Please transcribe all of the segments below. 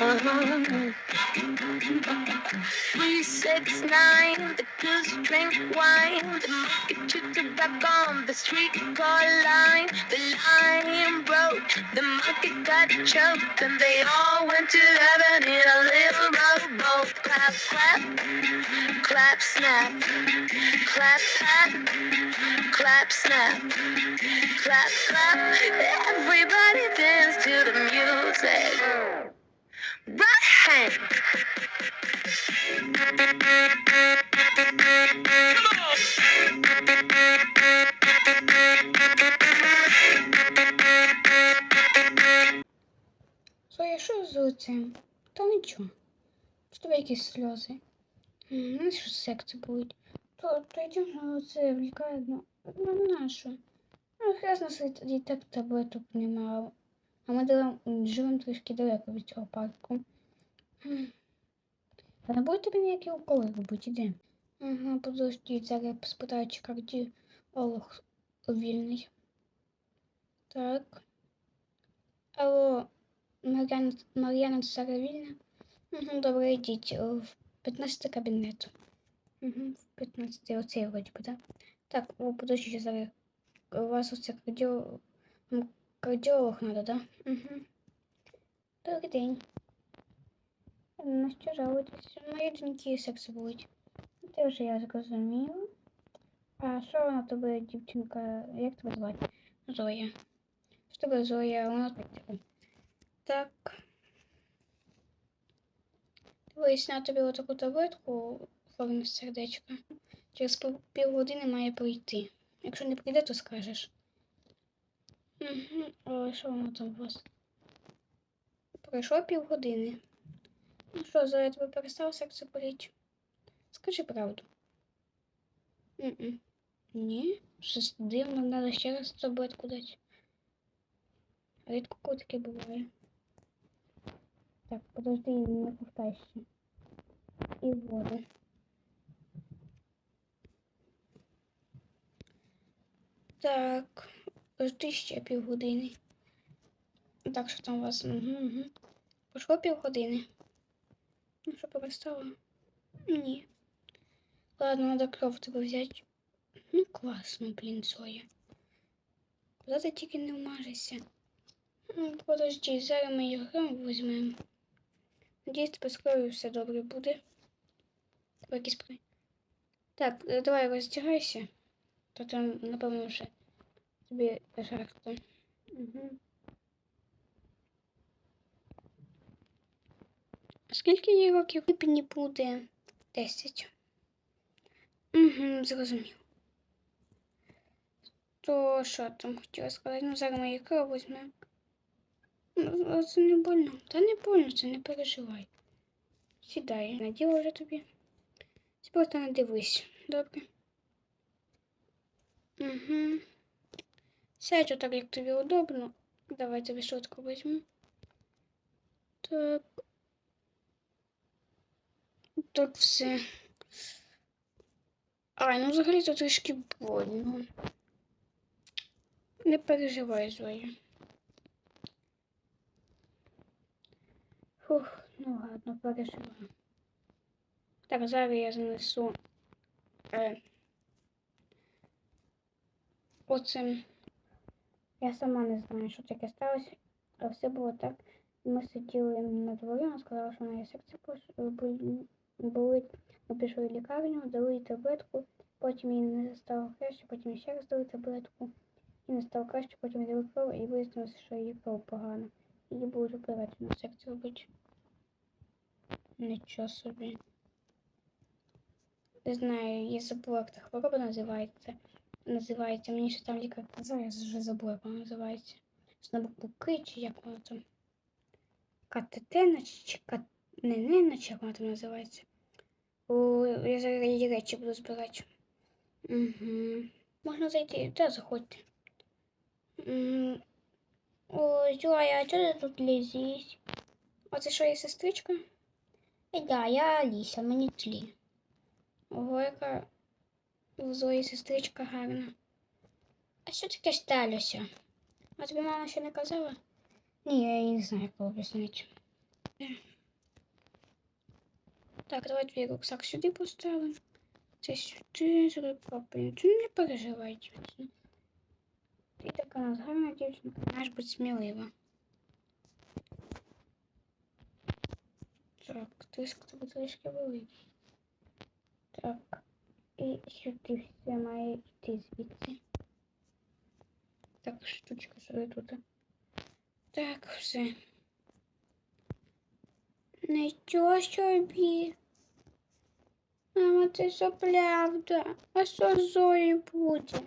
Uh-huh. Three, six, nine, the girls drink wine. The market took the back on the streetcar line. The line broke, the market got choked, and they all went to heaven in a little rowboat. Clap, clap, clap, snap, clap, clap, clap, snap, clap, clap. Everybody dance to the music. Right hand. З цим? Та нічого. Що тебе якісь сльози? Ну, що секції будуть. То, то йдемо це в лікарню. Ну, на що? Ну, хресно тоді так таблеток немає. А ми дали- живемо трішки далеко від цього парку. Та не буде тобі ніякі уколи робити, іде. Ага, подожди, зараз я спитаю, чи кардіолог вільний. Так. Алло, Мар'яна, Мар'яна це зараз вільна? Угу, добре, йдіть в 15 кабінет. Угу, в 15 оцей вроді би, так? Так, о, подождіть, зараз. У вас оце кардіо... кардіолог надо, да? Угу. Добрий день. На що жалуєтесь? Мої доньки секси будуть. Це вже я зрозуміла. А що вона тобі, дівчинка, як тебе звати? Зоя. Що тебе Зоя? Нас працює. Так. Дивись, на тобі отаку таблетку формі сердечка. Через півгодини має прийти. Якщо не прийде, то скажеш. Угу. О, що воно там у вас? Пройшло півгодини. Ну що, Зоя, тебе перестав серце боліти? Скажи правду. М-м. Ні, щось дивно, треба ще раз таблетку дати. Рідко таке буває. Так, подожди, не повтай ще. І воду. Так, жди ще півгодини. Так, що там у вас? Угу, угу. Пройшло півгодини. Ну що, перестало? Ні. Ладно, треба кров тебе взяти. Ну, класно, блін, Зоя. Куди ти тільки не вмажешся? Ну, подожди, зараз ми кров візьмемо. Надіюсь, тебе з все добре буде. Так, е, давай роздягайся. То там, напевно, вже тобі жарко. Угу. Скільки їй років липні буде? Десять. Угу, зрозумів. То що там хотіла сказати? Ну, зараз ми її кров візьмемо. А це не больно. Та не больно, це не переживай. Сідай, наділа вже тобі. Ти просто не дивись, добре? Угу. Сядь отак, як тобі удобно. Давай тобі швидко візьму. Так. Так все. Ай, ну взагалі то трішки больно. Не переживай, Зоя. Фух, ну ладно, переживаю. Так, зараз я занесу е, оцим. Я сама не знаю, що таке сталося, а все було так. Ми сиділи на дворі, вона сказала, що вона є серце болить. Ми пішли в лікарню, дали таблетку, потім їй не стало краще, потім ще раз дали таблетку. І не стало краще, потім дали кров і вияснилося, що її кров погано. Будуть операцію на серці робити. Нічого собі. Не знаю, я забула, як та хвороба називається. Називається. Мені ще там лікар казав, я вже забула, як вона називається. З букву К, чи як вона там. КТТ, чи К... Не, не, наче як вона там називається. О, я зараз її речі буду збирати. Угу. Можна зайти, та заходьте. Ой, Зоя, а чого ти тут лізеш? А це що, є сестричка? Е, да, я Аліса, мені тлі. Ого, яка у Зої сестричка гарна. А що таке сталося? А тобі мама ще не казала? Ні, я їй не знаю, як пояснити. Так, давай твій рюкзак сюди поставимо. Це сюди, зроби папину. Не переживай, дівчинка, маєш бути смілива. Так, тиск тобі трішки великий. Так. І сюди все має йти звідси. Так, штучка сюди тут. Так, все. Нічого собі. Мама, це все правда. А що з Зоєю буде?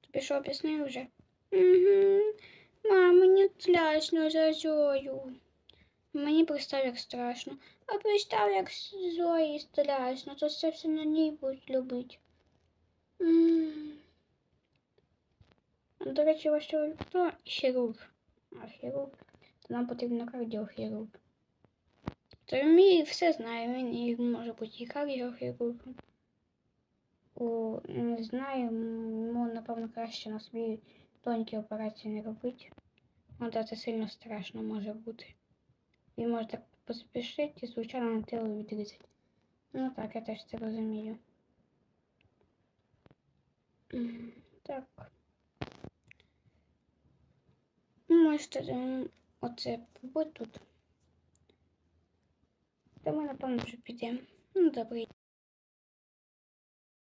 Тобі що об'яснив вже? Угу. Мама, мені страшно за Зою. Мені представ, як страшно. А представ, як Зої страшно, то це все на ній будуть любити. До речі, ваш чоловік хто? Хірург. А хірург. Нам потрібно кардіохірург. То мій все знає, він і може бути і кардіохірургом. О, не знаю, йому, напевно, краще на своїй тонкій операції не робити. Ну, да, це сильно страшно може бути. Він може так поспішити і звичайно на тіло відрізати. Ну так, я теж це розумію. М, Так. Ну, Можете ем, оце побудь тут. Та ми, напевно, вже підемо. Ну, добре.